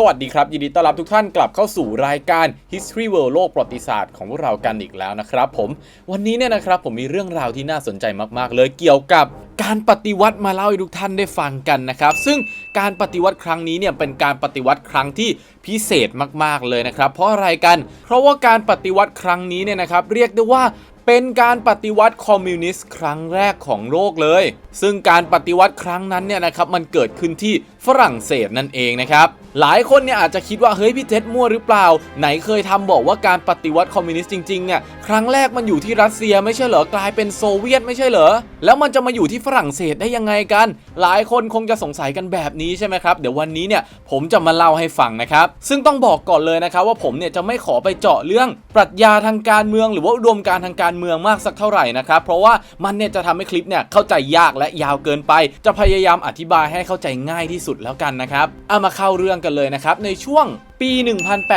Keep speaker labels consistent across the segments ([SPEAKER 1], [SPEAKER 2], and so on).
[SPEAKER 1] สวัสดีครับ ยินดีต้อนรับทุกท่านกลับเข้าสู่รายการ History World โลกประวัติศาสตร์ของพวกเรากันอีกแล้วนะครับผม วันนี้เนี่ยนะครับผมมีเรื่องราวที่น่าสนใจมากๆ เลยเกี่ยวกับการปฏิวัติมาเล่าให้ทุกท่านได้ฟังกันนะครับ ซึ่งการปฏิวัติครั้งนี้เนี่ยเป็นการปฏิวัติครั้งที่พิเศษมากๆเลยนะครับ เพราะอะไรกัน เพราะว่าการปฏิวัติครั้งนี้เนี่ยนะครับเรียกได้ว่า เป็นการปฏิวัติคอมมิวนิสต์ครั้งแรกของโลกเลย ซึ่งการปฏิวัติครั้งนั้นเนี่ยนะครับมันเกิดขึ้นที่ฝรั่งเศสนั่นเองนะครับ หลายคนเนี่ยอาจจะคิดว่าเฮ้ยพี่เจษมั่วหรือเปล่า ไหนเคยทำบอกว่าการปฏิวัติคอมมิวนิสต์จริงๆเนี่ยครั้งแรกมันอยู่ที่รัสเซียไม่ใช่เหรอกลายเป็นโซเวียตไม่ใช่เหรอแล้วมันจะมาอยู่ที่ฝรั่งเศสได้ยังไงกัน หลายคนคงจะสงสัยกันแบบนี้ใช่ไหมครับเดี๋ยววันนี้เนี่ยผมจะมาเล่าให้ฟังนะครับ ซึ่งต้องบอกก่อนเลยนะครับว่าผมเนี่ยจะไม่ขอไปเจาะเรื่องปรัชญาทางการเมือง หรือว่าอุดมการทางการเมืองมากสักเท่าไหร่นะครับเพราะว่ามันเนี่ยจะทำให้คลิปเนี่ยเข้าใจยากและยาวเกินไป จะพยายามอธิบายให้เข้าใจง่ายที่สุดแล้วกันนะครับเอามาเข้าเรื่องกันเลยนะครับในช่วง ปี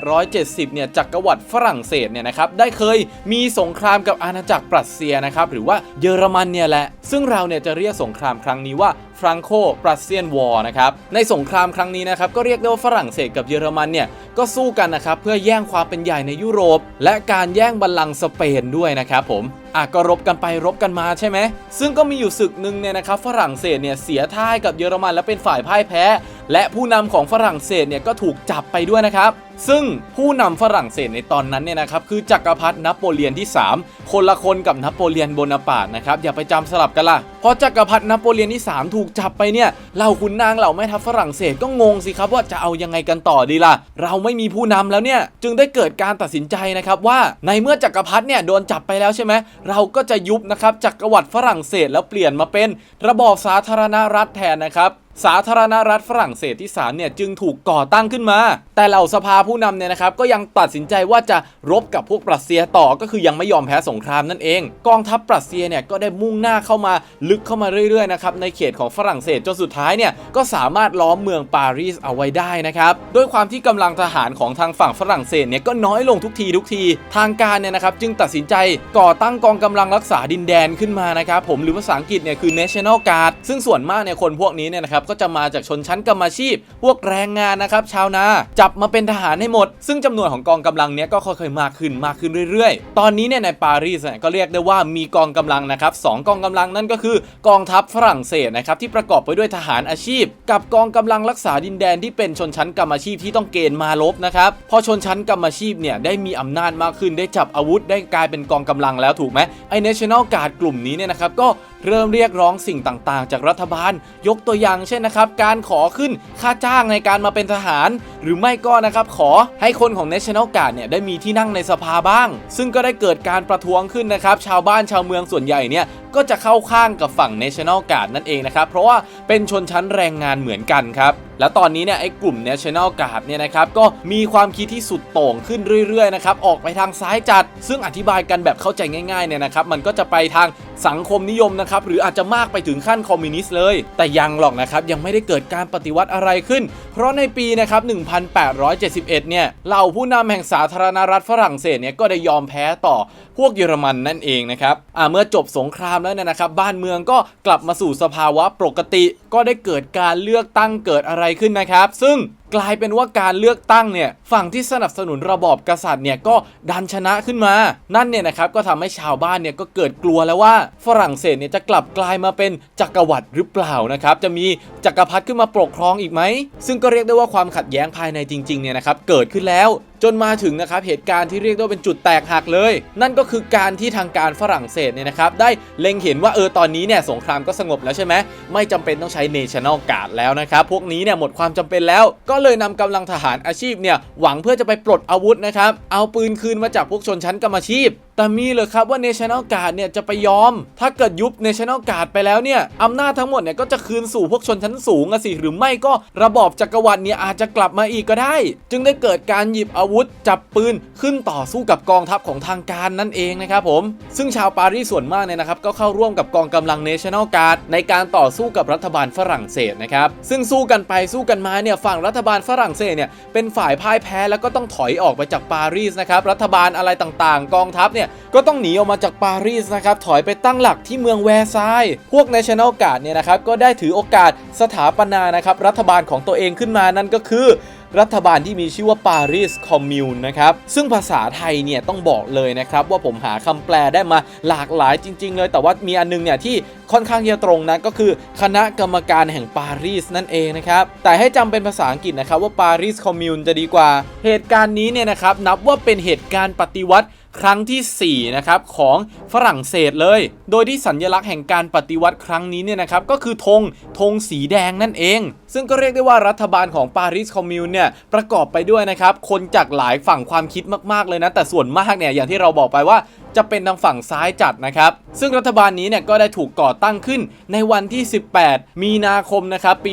[SPEAKER 1] 1870 เนี่ยจักรวรรดิฝรั่งเศสเนี่ยนะครับได้เคยมีสงครามกับอาณาจักรปรัสเซียนะครับหรือว่าเยอรมันเนี่ยแหละ ซึ่งเราเนี่ยจะเรียกสงครามครั้งนี้ว่าฟรังโกปรัสเซียนวอร์นะครับในสงครามครั้งนี้นะครับก็เรียกได้ว่าฝรั่งเศสกับเยอรมันเนี่ยก็สู้กันนะครับเพื่อแย่งความเป็นใหญ่ในยุโรป และการแย่งบัลลังก์สเปนด้วยนะครับผม อะก็รบกันไปรบกันมาใช่ไหม ซึ่งก็มีอยู่ศึกหนึ่งเนี่ยนะครับฝรั่งเศสเนี่ยเสียท่ายกับเยอรมันและเป็นฝ่ายพ่ายแพ้ และผู้นำของฝรั่งเศสเนี่ยก็ถูกจับไปด้วยนะครับ ซึ่งผู้นำฝรั่งเศสในตอนนั้นเนี่ยนะครับคือจักรพรรดินโปเลียนที่ 3 คนละคนกับนโปเลียนโบนาปาร์ตนะครับอย่าไปจำสลับกันล่ะพราะจักรพรรดินโปเลียนที่ 3 ถูกจับไปเนี่ยเหล่าขุนนางเหล่าแม่ทัพฝรั่งเศสก็งงสิครับว่าจะเอายังไงกันต่อดีล่ะ เราไม่มีผู้นำแล้วเนี่ยจึงได้เกิดการตัดสินใจนะครับว่าในเมื่อจักรพรรดิเนี่ยโดนจับไปแล้วใช่ไหมเราก็จะยุบนะครับจักรวรรดิฝรั่งเศสแล้วเปลี่ยนมาเป็น ระบอบสาธารณรัฐแทนนะครับสาธารณรัฐฝรั่งเศสที่3เนี่ยจึงถูกก่อตั้งขึ้นมาแต่เหล่าสภาผู้นำเนี่ยนะครับก็ยังตัดสินใจว่าจะรบกับพวกปรัสเซียต่อก็คือยังไม่ยอมแพ้สงครามนั่นเอง กองทัพปรัสเซียเนี่ยก็ได้มุ่งหน้าเข้ามาลึกเข้ามาเรื่อยๆนะครับในเขตของฝรั่งเศสจนสุดท้ายเนี่ยก็สามารถล้อมเมืองปารีสเอาไว้ได้นะครับด้วยความที่กำลังทหารของทางฝั่งฝรั่งเศสเนี่ยก็น้อยลงทุกทีทุกที ทางการเนี่ยนะครับจึงตัดสินใจก่อตั้งกองกำลังรักษาดินแดนขึ้นมานะครับผมหรือภาษาอังกฤษเนี่ยคือ National Guard ซึ่งส่วนมากเนี่ยคนพวกนี้เนี่ยนะครับก็จะมาจากชนชั้นกรรมอาชีพ พวกแรงงานนะครับชาวนาจับมาเป็นทหารให้หมด ซึ่งจำนวนของกองกำลังเนี้ยก็ค่อยๆมากขึ้นมากขึ้นเรื่อยๆ ตอนนี้เนี่ยในปารีสเนี่ยก็เรียกได้ว่ามีกองกำลังนะครับสองกองกำลังนั่นก็คือกองทัพฝรั่งเศสนะครับที่ประกอบไปด้วยทหารอาชีพ กับกองกำลังรักษาดินแดนที่เป็นชนชั้นกรรมอาชีพที่ต้องเกณฑ์มาลบนะครับพอชนชั้นกรรมอาชีพเนี่ยได้มีอำนาจมากขึ้นได้จับอาวุธได้กลายเป็นกองกำลังแล้วถูกไหมไอ้ National Guard กลุ่มนี้เนี่ยนะครับก็ เริ่มเรียกร้องสิ่งต่างๆ จากรัฐบาล ยกตัวอย่างเช่นนะครับ การขอขึ้นค่าจ้างในการมาเป็นทหาร หรือไม่ก็นะครับ ขอให้คนของ National Guard เนี่ยได้มีที่นั่งในสภาบ้าง ซึ่งก็ได้เกิดการประท้วงขึ้นนะครับ ชาวบ้านชาวเมืองส่วนใหญ่เนี่ย ก็จะเข้าข้างกับฝั่ง National Guard นั่นเองนะครับ เพราะว่าเป็นชนชั้นแรงงานเหมือนกันครับแล้วตอนนี้เนี่ยไอ้กลุ่ม National Guard เนี่ยนะครับก็มีความคิดที่สุดโต่งขึ้นเรื่อยๆนะครับออกไปทางซ้ายจัด ซึ่งอธิบายกันแบบเข้าใจง่ายๆเนี่ยนะครับมันก็จะไปทางสังคมนิยมนะครับหรืออาจจะมากไปถึงขั้นคอมมิวนิสต์เลย แต่ยังหรอกนะครับยังไม่ได้เกิดการปฏิวัติอะไรขึ้น เพราะในปีนะครับ1871 เนี่ยเหล่าผู้นำแห่งสาธารณรัฐฝรั่งเศสเนี่ยก็ได้ยอมแพ้ต่อพวกเยอรมันนั่นเองนะครับอ่าเมื่อจบสงครามแล้วเนี่ยนะครับบ้านเมืองก็กลับมาสู่สภาวะปกติ ก็ได้เกิดการเลือกตั้งเกิดอะไรขึ้นนะครับ ซึ่งกลายเป็นว่าการเลือกตั้งเนี่ยฝั่งที่สนับสนุนระบอบกษัตริย์เนี่ยก็ดันชนะขึ้นมา นั่นเนี่ยนะครับก็ทำให้ชาวบ้านเนี่ยก็เกิดกลัวแล้วว่าฝรั่งเศสเนี่ยจะกลับกลายมาเป็นจักรวรรดิหรือเปล่านะครับจะมีจักรพรรดิขึ้นมาปกครองอีกไหมซึ่งก็เรียกได้ว่าความขัดแย้งภายในจริงๆเนี่ยนะครับเกิดขึ้นแล้ว จนมาถึงนะครับเหตุการณ์ที่เรียกได้ว่าเป็นจุดแตกหักเลย นั่นก็คือการที่ทางการฝรั่งเศสเนี่ยนะครับได้เล็งเห็นว่าเออตอนนี้เนี่ยสงครามก็สงบแล้วใช่ไหมไม่จำเป็นต้องใช้เนชั่นอลการ์ดแล้วนะครับพวกนี้เนี่ยหมดความจำเป็นแล้ว ก็เลยนำกำลังทหารอาชีพเนี่ยหวังเพื่อจะไปปลดอาวุธนะครับเอาปืนคืนมาจากพวกชนชั้นกรรมอาชีพแต่มีเลยครับว่า National Guard เนี่ยจะไปยอม ถ้าเกิดยุบ National Guard ไปแล้วเนี่ยอำนาจทั้งหมดเนี่ยก็จะคืนสู่พวกชนชั้นสูงอะสิหรือไม่ก็ระบอบจักรวรรดิเนี่ยอาจจะกลับมาอีกก็ได้ จึงได้เกิดการหยิบอาวุธ จับปืนขึ้นต่อสู้กับกองทัพของทางการนั่นเองนะครับผมซึ่งชาวปารีสส่วนมากเนี่ยนะครับก็เข้าร่วมกับกองกำลัง National Guard ในการต่อสู้กับรัฐบาลฝรั่งเศสนะครับซึ่งสู้กันไปสู้กันมาเนี่ยฝั่งรัฐบาลฝรั่งเศสเนี่ยเป็นฝ่ายพ่ายแพ้แล้วก็ต้องถอยออกไปจากปารีสนะครับรัฐบาลอะไรต่างๆ กองทัพเนี่ยก็ต้องหนีออกมาจากปารีสนะครับถอยไปตั้งหลักที่เมืองแวร์ซายพวก National Guard เนี่ยนะครับก็ได้ถือโอกาสสถาปนานะครับรัฐบาลของตัวเองขึ้นมานั่นก็คือรัฐบาลที่มีชื่อว่าปารีสคอมมิวน์นะครับ ซึ่งภาษาไทยเนี่ยต้องบอกเลยนะครับว่าผมหาคำแปลได้มาหลากหลายจริง ๆ เลย แต่ว่ามีอันนึงเนี่ยที่ค่อนข้างจะตรงนะก็คือคณะกรรมการแห่งปารีสนั่นเองนะครับ แต่ให้จำเป็นภาษาอังกฤษนะครับว่าปารีสคอมมิวน์จะดีกว่า เหตุการณ์นี้เนี่ยนะครับนับว่าเป็นเหตุการณ์ปฏิวัติ ครั้งที่ 4 นะครับ ของฝรั่งเศสเลย โดยที่สัญลักษณ์แห่งการปฏิวัติครั้งนี้เนี่ยนะครับ ก็คือธงธงสีแดงนั่นเอง ซึ่งก็เรียกได้ว่ารัฐบาลของปารีสคอมมิวเนี่ย ประกอบไปด้วยนะครับ คนจากหลายฝั่งความคิดมากๆเลยนะ แต่ส่วนมากเนี่ย อย่างที่เราบอกไปว่าจะเป็นทางฝั่งซ้ายจัดนะครับ ซึ่งรัฐบาลนี้เนี่ยก็ได้ถูกก่อตั้งขึ้นในวันที่ 18 มีนาคมนะครับปี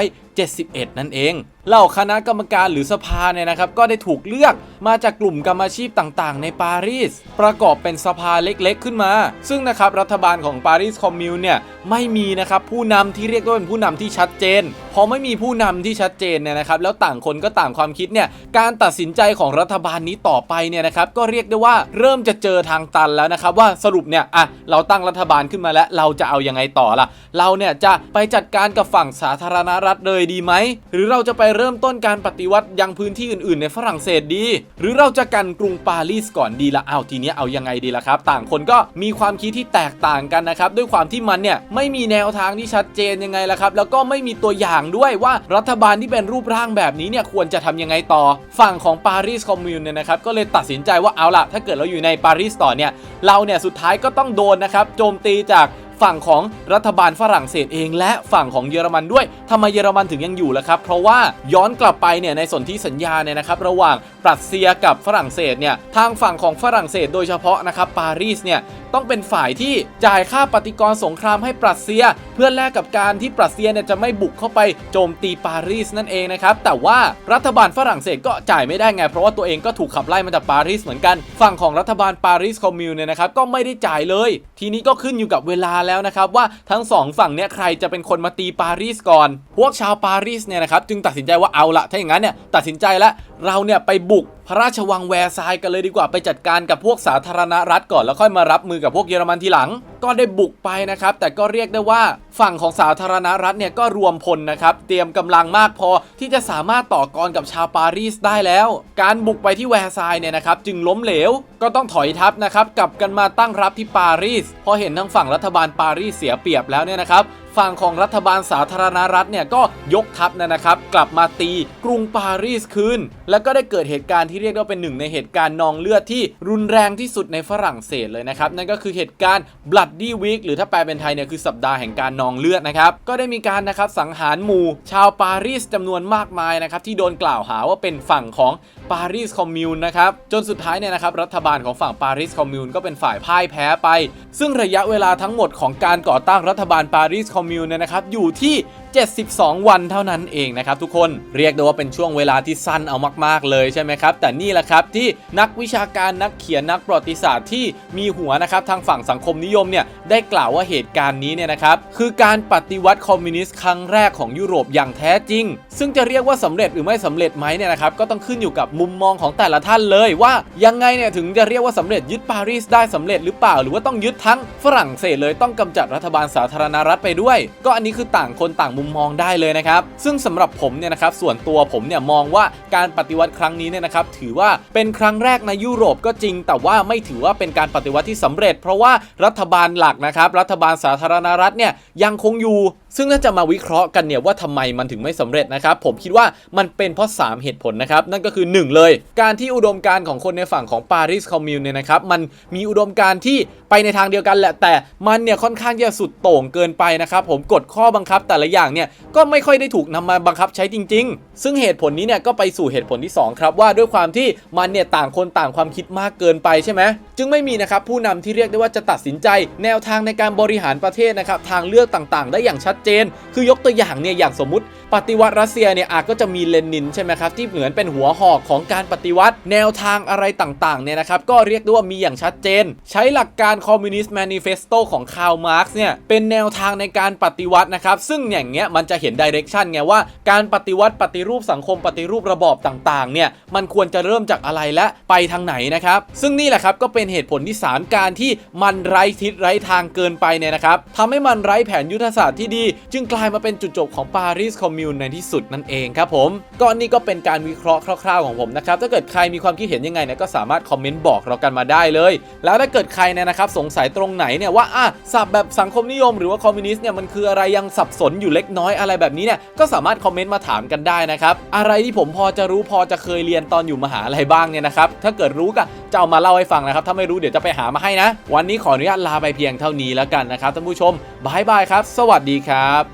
[SPEAKER 1] 1871 นั่นเองเหล่าคณะกรรมการหรือสภาเนี่ยนะครับ ก็ได้ถูกเลือกมาจากกลุ่มกรรมอาชีพต่างๆ ในปารีส ประกอบเป็นสภาเล็กๆ ขึ้นมา ซึ่งนะครับรัฐบาลของปารีสคอมมิวเนี่ยไม่มีนะครับผู้นำที่เรียกว่าเป็นผู้นำที่ชัดเจน พอไม่มีผู้นำที่ชัดเจนเนี่ยนะครับ แล้วต่างคนก็ต่างความคิดเนี่ยการตัดสินใจของรัฐบาลนี้ต่อไปเนี่ยนะครับ ก็เรียกได้ว่าเริ่มจะเจอทางตันแล้วนะครับ ว่าสรุปเนี่ยอะเราตั้งรัฐบาลขึ้นมาแล้ว เราจะเอายังไงต่อล่ะ เราเนี่ยจะไปจัดการกับฝั่งสาธารณรัฐเลยดีไหมหรือเราจะไปเริ่มต้นการปฏิวัติยังพื้นที่อื่นๆ ในฝรั่งเศสดี หรือเราจะกันกรุงปารีสก่อนดีละเอาทีนี้เอายังไงดีล่ะครับ ต่างคนก็มีความคิดที่แตกต่างกันนะครับ ด้วยความที่มันเนี่ยไม่มีแนวทางที่ชัดเจนยังไงล่ะครับ แล้วก็ไม่มีตัวอย่างด้วยว่ารัฐบาลที่เป็นรูปร่างแบบนี้เนี่ยควรจะทำยังไงต่อ ฝั่งของปารีสคอมมิวน์เนี่ยนะครับก็เลยตัดสินใจว่าเอาล่ะ ถ้าเกิดเราอยู่ในปารีสต่อเนี่ยเราเนี่ยสุดท้ายก็ต้องโดนนะครับโจมตีจาก ฝั่งของรัฐบาลฝรั่งเศสเอง และฝั่งของเยอรมันด้วยทำไมเยอรมันถึงยังอยู่ล่ะครับ เพราะว่าย้อนกลับไปเนี่ยในสนธิสัญญาเนี่ยนะครับระหว่างปรัสเซียกับฝรั่งเศสเนี่ยทางฝั่งของฝรั่งเศสโดยเฉพาะนะครับปารีสเนี่ย ต้องเป็นฝ่ายที่จ่ายค่าปฏิกรสงครามให้ปรัสเซีย เพื่อแลกกับการที่ปรัสเซียเนี่ยจะไม่บุกเข้าไปโจมตีปารีสนั่นเองนะครับแต่ว่ารัฐบาลฝรั่งเศสก็จ่ายไม่ได้ไง เพราะว่าตัวเองก็ถูกขับไล่มาจากปารีสเหมือนกัน ฝั่งของรัฐบาลปารีสคอมมิวเนี่ยนะครับก็ไม่ได้จ่ายเลย ทีนี้ก็ขึ้นอยู่กับเวลาแล้วนะครับว่าทั้งสองฝั่งเนี่ยใครจะเป็นคนมาตีปารีสก่อน พวกชาวปารีสเนี่ยนะครับจึงตัดสินใจว่าเอาละถ้าอย่างนั้นเนี่ยตัดสินใจแล้ว เราเนี่ยไปบุกพระราชวังแวร์ซายน์กันเลยดีกว่าไปจัดการกับพวกสาธารณรัฐก่อนแล้วค่อยมารับมือกับพวกเยอรมันทีหลังก็ได้บุกไปนะครับ แต่ก็เรียกได้ว่าฝั่งของสาธารณรัฐเนี่ยก็รวมพลนะครับ เตรียมกำลังมากพอที่จะสามารถต่อกรกับชาวปารีสได้แล้ว การบุกไปที่แวร์ซายเนี่ยนะครับจึงล้มเหลว ก็ต้องถอยทัพนะครับกลับกันมาตั้งรับที่ปารีส พอเห็นทั้งฝั่งรัฐบาลปารีสเสียเปรียบแล้วเนี่ยนะครับฝั่งของรัฐบาลสาธารณรัฐเนี่ยก็ยกทัพนะนะครับ กลับมาตีกรุงปารีสคืนแล้วก็ได้เกิดเหตุการณ์ที่เรียกว่าเป็นหนึ่งในเหตุการณ์นองเลือดที่รุนแรงที่สุดในฝรั่งเศสเลยนะครับ นั่นก็คือเหตุการณ์ Bloody Week หรือถ้าแปลเป็นไทยเนี่ยคือสัปดาห์แห่งการนองเลือดนะครับก็ได้มีการนะครับสังหารหมู่ชาวปารีสจำนวนมากมายนะครับที่โดนกล่าวหาว่าเป็นฝั่งของปารีสคอมมิวน์นะครับจนสุดท้ายเนี่ยนะครับรัฐบาลของฝั่งปารีสคอมมิวน์ก็เป็นฝ่ายพ่ายแพ้ไป ซึ่งระยะเวลาทั้งหมดของการก่อตั้งรัฐบาลปารีสคอมมิวน์เนี่ยนะครับอยู่ที่ 72 วันเท่านั้นเองนะครับทุกคนเรียกได้ว่าเป็นช่วงเวลาที่สั้นเอามาก ๆ เลยใช่ไหมครับ แต่นี่แหละครับที่นักวิชาการนักเขียนนักประวัติศาสตร์ที่มีหัวนะครับทางฝั่งสังคมนิยมเนี่ยได้กล่าวว่าเหตุการณ์นี้เนี่ยนะครับคือการปฏิวัติคอมมิวนิสต์ครั้งแรกของยุโรปอย่างแท้จริง ซึ่งจะเรียกว่าสำเร็จหรือไม่สำเร็จไหมเนี่ยนะครับก็ต้องขึ้นอยู่กับมุมมองของแต่ละท่านเลยว่ายังไงเนี่ยถึงจะเรียกว่าสำเร็จยึดปารีสได้สำเร็จหรือเปล่า หรือว่าต้องยึดทั้งฝรั่งเศสเลยต้องกำจัดรัฐบาลสาธารณรัฐไปด้วย ก็อันนี้คือต่างคนต่างมุมมองได้เลยนะครับ ซึ่งสำหรับผมเนี่ยนะครับส่วนตัวผมเนี่ยมองว่าการปฏิวัติครั้งนี้เนี่ยนะครับถือว่าเป็นครั้งแรกในยุโรปก็จริง แต่ว่าไม่ถือว่าเป็นการปฏิวัติที่สำเร็จ เพราะว่ารัฐบาลหลักนะครับรัฐบาลสาธารณรัฐเนี่ยยังคงอยู่ ซึ่งถ้าจะมาวิเคราะห์กันเนี่ยว่าทำไมมันถึงไม่สำเร็จนะครับ ผมคิดว่ามันเป็นเพราะ 3 เหตุผลนะครับ นั่นก็คือ 1 เลย การที่อุดมการณ์ของคนในฝั่งของปารีสคอมมิวเนี่ยนะครับ มันมีอุดมการณ์ที่ไปในทางเดียวกันแหละ แต่มันเนี่ยค่อนข้างจะสุดโต่งเกินไปนะครับผมกฎข้อบังคับแต่ละอย่างเนี่ยก็ไม่ค่อยได้ถูกนำมาบังคับใช้จริง ๆ ซึ่งเหตุผลนี้เนี่ยก็ไปสู่เหตุผลที่ 2 ครับว่าด้วยความที่มันเนี่ยต่างคนต่างความคิดมากเกินไปใช่ไหมจึงไม่มีนะครับผู้นำที่เรียกได้ว่าจะตัดสินใจ แนวทางในการบริหารประเทศนะครับทางเลือกต่างๆ ได้อย่างชัดเจน คือยกตัวอย่างเนี่ยอย่างสมมติ ปฏิวัติรัสเซียเนี่ยอาจก็จะมีเลนินใช่ไหมครับที่เหมือนเป็นหัวหอกของการปฏิวัติ แนวทางอะไรต่างๆเนี่ยนะครับก็เรียกได้ว่ามีอย่างชัดเจน ใช้หลักการคอมมิวนิสต์แมนิเฟสโตของคาร์ลมาร์กเนี่ยเป็นแนวทางในการปฏิวัตินะครับซึ่งอย่างเงี้ยมันจะเห็นดิเรกชันไงว่าการปฏิวัติปฏิรูปสังคมปฏิรูประบอบต่างๆเนี่ยมันควรจะเริ่มจากอะไรและไปทางไหนนะครับซึ่งนี่แหละครับก็เป็นเหตุผลที่สามการที่มันไร้ทิศไร้ทางเกินไปเนี่ยนะครับทำให้มันไร้แผนยุทธศาสตร์ที่ดีจึงกลายมาเป็นจุดจบของปารีสคอมมิวนในที่สุดนั่นเองครับผมก็นี่ก็เป็นการวิเคราะห์คร่าวๆของผมนะครับถ้าเกิดใครมีความคิดเห็นยังไงเนี่ยก็สามารถคอมเมนต์บอกเรากันมาได้เลย แล้วถ้าเกิดใครเนี่ยนะครับสงสัยตรงไหนเนี่ยว่าอะสับแบบสังคมนิยมหรือว่าคอมมิวนิสต์เนี่ยมันคืออะไรยังสับสนอยู่เล็กน้อยอะไรแบบนี้เนี่ยก็สามารถคอมเมนต์มาถามกันได้นะครับอะไรที่ผมพอจะรู้พอจะเคยเรียนตอนอยู่มหาลัยบ้างเนี่ยนะครับถ้าเกิดรู้ก็จะเอามาเล่าให้ฟังนะครับถ้าไม่รู้เดี๋ยวจะไปหามาให้นะ วันนี้ขออนุญาตลาไปเพียงเท่านี้แล้วกันนะครับท่านผู้ชมบายบายครับ สวัสดีครับ